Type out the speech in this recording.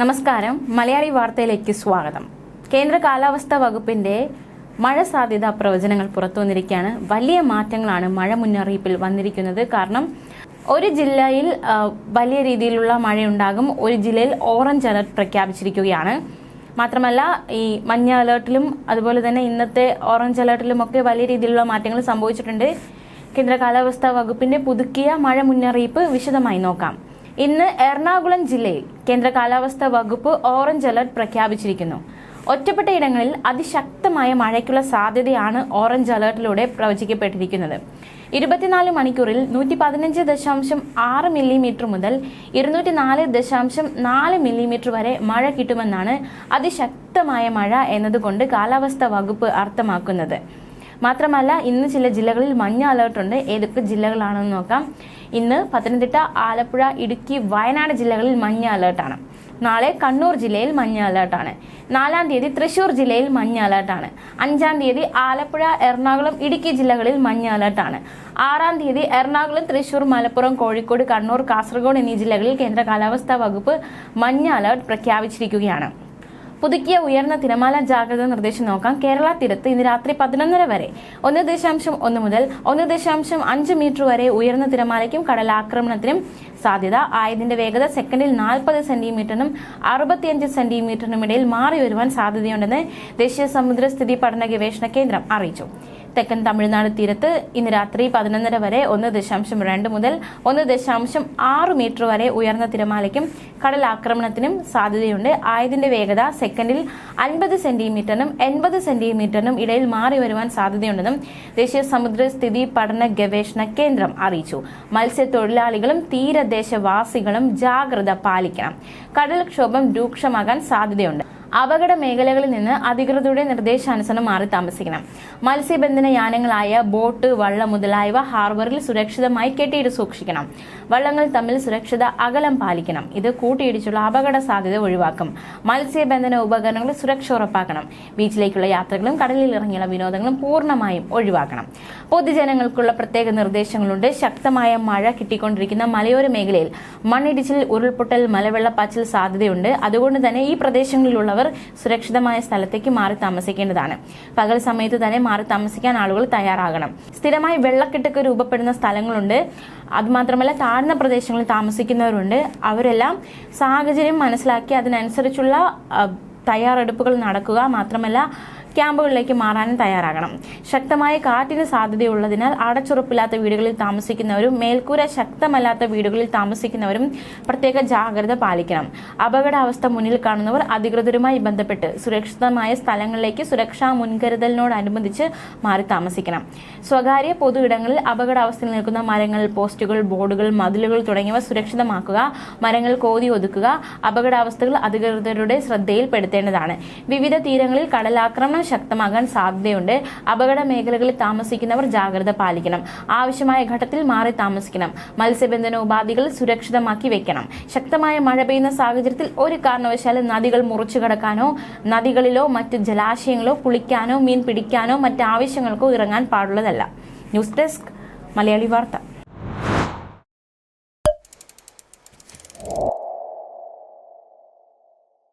നമസ്കാരം. മലയാളി വാർത്തയിലേക്ക് സ്വാഗതം. കേന്ദ്ര കാലാവസ്ഥാ വകുപ്പിന്റെ മഴ സാധ്യത പ്രവചനങ്ങൾ പുറത്തു വന്നിരിക്കുകയാണ് വലിയ മാറ്റങ്ങളാണ് മഴ മുന്നറിയിപ്പിൽ വന്നിരിക്കുന്നത്. കാരണം ഒരു ജില്ലയിൽ വലിയ രീതിയിലുള്ള മഴയുണ്ടാകും. ഒരു ജില്ലയിൽ ഓറഞ്ച് അലർട്ട് പ്രഖ്യാപിച്ചിരിക്കുകയാണ്. മാത്രമല്ല ഈ മഞ്ഞ അലേർട്ടിലും അതുപോലെ തന്നെ ഇന്നത്തെ ഓറഞ്ച് അലേർട്ടിലും ഒക്കെ വലിയ രീതിയിലുള്ള മാറ്റങ്ങൾ സംഭവിച്ചിട്ടുണ്ട്. കേന്ദ്ര കാലാവസ്ഥാ വകുപ്പിന്റെ പുതുക്കിയ മഴ മുന്നറിയിപ്പ് വിശദമായി നോക്കാം. ഇന്ന് എറണാകുളം ജില്ലയിൽ കേന്ദ്ര കാലാവസ്ഥാ വകുപ്പ് ഓറഞ്ച് അലർട്ട് പ്രഖ്യാപിച്ചിരിക്കുന്നു. ഒറ്റപ്പെട്ട ഇടങ്ങളിൽ അതിശക്തമായ മഴയ്ക്കുള്ള സാധ്യതയാണ് ഓറഞ്ച് അലർട്ടിലൂടെ പ്രവചിക്കപ്പെട്ടിരിക്കുന്നത്. ഇരുപത്തിനാല് മണിക്കൂറിൽ നൂറ്റി പതിനഞ്ച് ദശാംശം ആറ് മില്ലിമീറ്റർ മുതൽ ഇരുന്നൂറ്റി നാല് ദശാംശം നാല് മില്ലിമീറ്റർ വരെ മഴ കിട്ടുമെന്നാണ് അതിശക്തമായ മഴ എന്നതുകൊണ്ട് കാലാവസ്ഥാ വകുപ്പ് അർത്ഥമാക്കുന്നത്. മാത്രമല്ല ഇന്ന് ചില ജില്ലകളിൽ മഞ്ഞ അലേർട്ടുണ്ട് ഏതൊക്കെ ജില്ലകളാണെന്ന് നോക്കാം. ഇന്ന് പത്തനംതിട്ട ആലപ്പുഴ ഇടുക്കി വയനാട് ജില്ലകളിൽ മഞ്ഞ അലേർട്ടാണ് നാളെ കണ്ണൂർ ജില്ലയിൽ മഞ്ഞ അലേർട്ടാണ് നാലാം തീയതി തൃശൂർ ജില്ലയിൽ മഞ്ഞ അലേർട്ടാണ് അഞ്ചാം തീയതി ആലപ്പുഴ എറണാകുളം ഇടുക്കി ജില്ലകളിൽ മഞ്ഞ അലേർട്ടാണ് ആറാം തീയതി എറണാകുളം തൃശൂർ മലപ്പുറം കോഴിക്കോട് കണ്ണൂർ കാസർഗോഡ് എന്നീ ജില്ലകളിൽ കേന്ദ്ര കാലാവസ്ഥാ വകുപ്പ് മഞ്ഞ അലേർട്ട് പ്രഖ്യാപിച്ചിരിക്കുകയാണ്. പുതുക്കിയ ഉയർന്ന തിരമാല ജാഗ്രത നിർദ്ദേശം നോക്കാം കേരള തീരത്ത് ഇന്ന് രാത്രി പതിനൊന്നര വരെ ഒന്ന് ദശാംശം ഒന്ന് മുതൽ ഒന്ന് ദശാംശം അഞ്ച് മീറ്റർ വരെ ഉയർന്ന തിരമാലയ്ക്കും കടലാക്രമണത്തിനും സാധ്യത. ആയതിന്റെ വേഗത സെക്കൻഡിൽ നാൽപ്പത് സെന്റിമീറ്ററിനും അറുപത്തിയഞ്ച് സെന്റിമീറ്ററിനും ഇടയിൽ മാറി വരുവാൻ സാധ്യതയുണ്ടെന്ന് ദേശീയ സമുദ്ര സ്ഥിതി പഠന ഗവേഷണ കേന്ദ്രം അറിയിച്ചു. തെക്കൻ തമിഴ്നാട് തീരത്ത് ഇന്ന് രാത്രി പതിനൊന്നര വരെ ഒന്ന് ദശാംശം രണ്ട് മുതൽ ഒന്ന് ദശാംശം ആറ് മീറ്റർ വരെ ഉയർന്ന തിരമാലയ്ക്കും കടൽ ആക്രമണത്തിനും സാധ്യതയുണ്ട്. ആയതിന്റെ വേഗത സെക്കൻഡിൽ അൻപത് സെന്റിമീറ്ററിനും എൺപത് സെന്റിമീറ്ററിനും ഇടയിൽ മാറി വരുവാൻ സാധ്യതയുണ്ടെന്നും ദേശീയ സമുദ്രസ്ഥിതി പഠന ഗവേഷണ കേന്ദ്രം അറിയിച്ചു. മത്സ്യത്തൊഴിലാളികളും തീരദേശവാസികളും ജാഗ്രത പാലിക്കണം. കടൽക്ഷോഭം രൂക്ഷമാകാൻ സാധ്യതയുണ്ട്. അപകട മേഖലകളിൽ നിന്ന് അധികൃതരുടെ നിർദ്ദേശാനുസരണം മാറി താമസിക്കണം. മത്സ്യബന്ധന യാനങ്ങളായ ബോട്ട് വള്ളം മുതലായവ ഹാർബറിൽ സുരക്ഷിതമായി കെട്ടിയിട്ട് സൂക്ഷിക്കണം. വള്ളങ്ങൾ തമ്മിൽ സുരക്ഷിത അകലം പാലിക്കണം. ഇത് കൂട്ടിയിടിച്ചുള്ള അപകട സാധ്യത ഒഴിവാക്കും. മത്സ്യബന്ധന ഉപകരണങ്ങളിൽ സുരക്ഷ ഉറപ്പാക്കണം. ബീച്ചിലേക്കുള്ള യാത്രകളും കടലിൽ ഇറങ്ങിയുള്ള വിനോദങ്ങളും പൂർണമായും ഒഴിവാക്കണം. പൊതുജനങ്ങൾക്കുള്ള പ്രത്യേക നിർദ്ദേശങ്ങളുണ്ട്. ശക്തമായ മഴ കിട്ടിക്കൊണ്ടിരിക്കുന്ന മലയോര മേഖലയിൽ മണ്ണിടിച്ചിൽ ഉരുൾപൊട്ടൽ മലവെള്ളപ്പാച്ചിൽ സാധ്യതയുണ്ട്. അതുകൊണ്ട് തന്നെ ഈ പ്രദേശങ്ങളിലുള്ളവർ സുരക്ഷിതമായ സ്ഥലത്തേക്ക് മാറി താമസിക്കേണ്ടതാണ്. പകൽ സമയത്ത് തന്നെ മാറി താമസിക്കാൻ ആളുകൾ തയ്യാറാകണം. സ്ഥിരമായി വെള്ളക്കെട്ടൊക്കെ രൂപപ്പെടുന്ന സ്ഥലങ്ങളുണ്ട്. അതുമാത്രമല്ല താഴ്ന്ന പ്രദേശങ്ങളിൽ താമസിക്കുന്നവരുണ്ട്. അവരെല്ലാം സാഹചര്യം മനസ്സിലാക്കി അതിനനുസരിച്ചുള്ള തയ്യാറെടുപ്പുകൾ നടക്കുക. മാത്രമല്ല ക്യാമ്പുകളിലേക്ക് മാറാനും തയ്യാറാകണം. ശക്തമായ കാറ്റിന് സാധ്യതയുള്ളതിനാൽ അടച്ചുറപ്പില്ലാത്ത വീടുകളിൽ താമസിക്കുന്നവരും മേൽക്കൂര ശക്തമല്ലാത്ത വീടുകളിൽ താമസിക്കുന്നവരും പ്രത്യേക ജാഗ്രത പാലിക്കണം. അപകടാവസ്ഥ മുന്നിൽ കാണുന്നവർ അധികൃതരുമായി ബന്ധപ്പെട്ട് സുരക്ഷിതമായ സ്ഥലങ്ങളിലേക്ക് സുരക്ഷാ മുൻകരുതലിനോടനുബന്ധിച്ച് മാറി താമസിക്കണം. സ്വകാര്യ പൊതു ഇടങ്ങളിൽ അപകടാവസ്ഥയിൽ നിൽക്കുന്ന മരങ്ങൾ പോസ്റ്റുകൾ ബോർഡുകൾ മതിലുകൾ തുടങ്ങിയവ സുരക്ഷിതമാക്കുക മരങ്ങൾ കോതി ഒതുക്കുക അപകടാവസ്ഥകൾ അധികൃതരുടെ ശ്രദ്ധയിൽപ്പെടുത്തേണ്ടതാണ്. വിവിധ തീരങ്ങളിൽ കടലാക്രമണം ശക്തമാകാൻ സാധ്യതയുണ്ട്. അപകട മേഖലകളിൽ താമസിക്കുന്നവർ ജാഗ്രത പാലിക്കണം. ആവശ്യമായ ഘട്ടത്തിൽ മാറി താമസിക്കണം. മത്സ്യബന്ധന ഉപാധികൾ സുരക്ഷിതമാക്കി വെക്കണം. ശക്തമായ മഴ പെയ്യുന്ന സാഹചര്യത്തിൽ ഒരു കാരണവശാലും നദികൾ മുറിച്ചു കടക്കാനോ നദികളിലോ മറ്റ് ജലാശയങ്ങളോ കുളിക്കാനോ മീൻ പിടിക്കാനോ മറ്റ് ആവശ്യങ്ങൾക്കോ ഇറങ്ങാൻ പാടുള്ളതല്ല. ന്യൂസ് ഡെസ്ക് മലയാളി വാർത്ത.